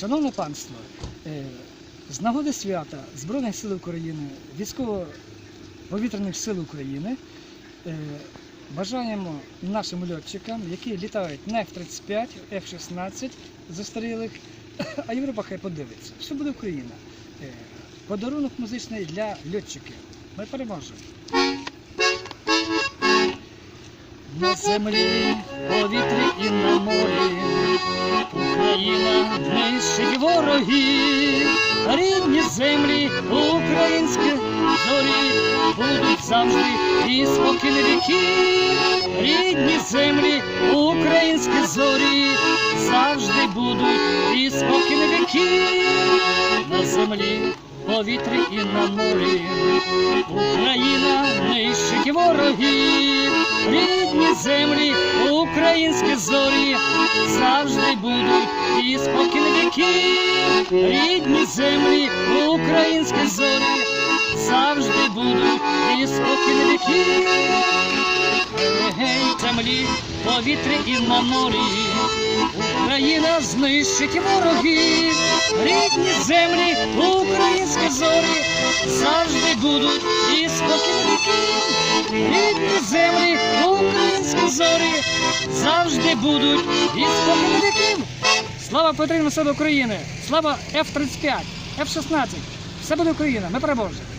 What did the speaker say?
Шановне панство, е, з нагоди свята Збройних сил України, військово-повітряних сил України е, бажаємо нашим льотчикам, які літають на F-35, F-16 застарілих, а Європа хай подивиться. Все буде Україна. Е, Подарунок музичний для льотчиків. Ми переможемо. На землі, повітрі нищить ворогів, рідні землі, українські зорі будуть завжди і спокійні віки, рідні землі, українські зорі завжди будуть і спокійні віки. На землі, повітрі і на морі. Україна нищить ворогів, рідні землі, українські зорі завжди будуть і спокійні віки, рідні землі, українські зорі завжди будуть і спокійні віки. Гей, землі, повітрі і на морі, Україна знищить ворогів, рідні землі, українські зорі завжди будуть і спокійні віки, рідні землі, українські зорі завжди будуть і спокійні Слава Повітряним силам України! Слава F-35, F-16! Все буде Україна, ми переможемо!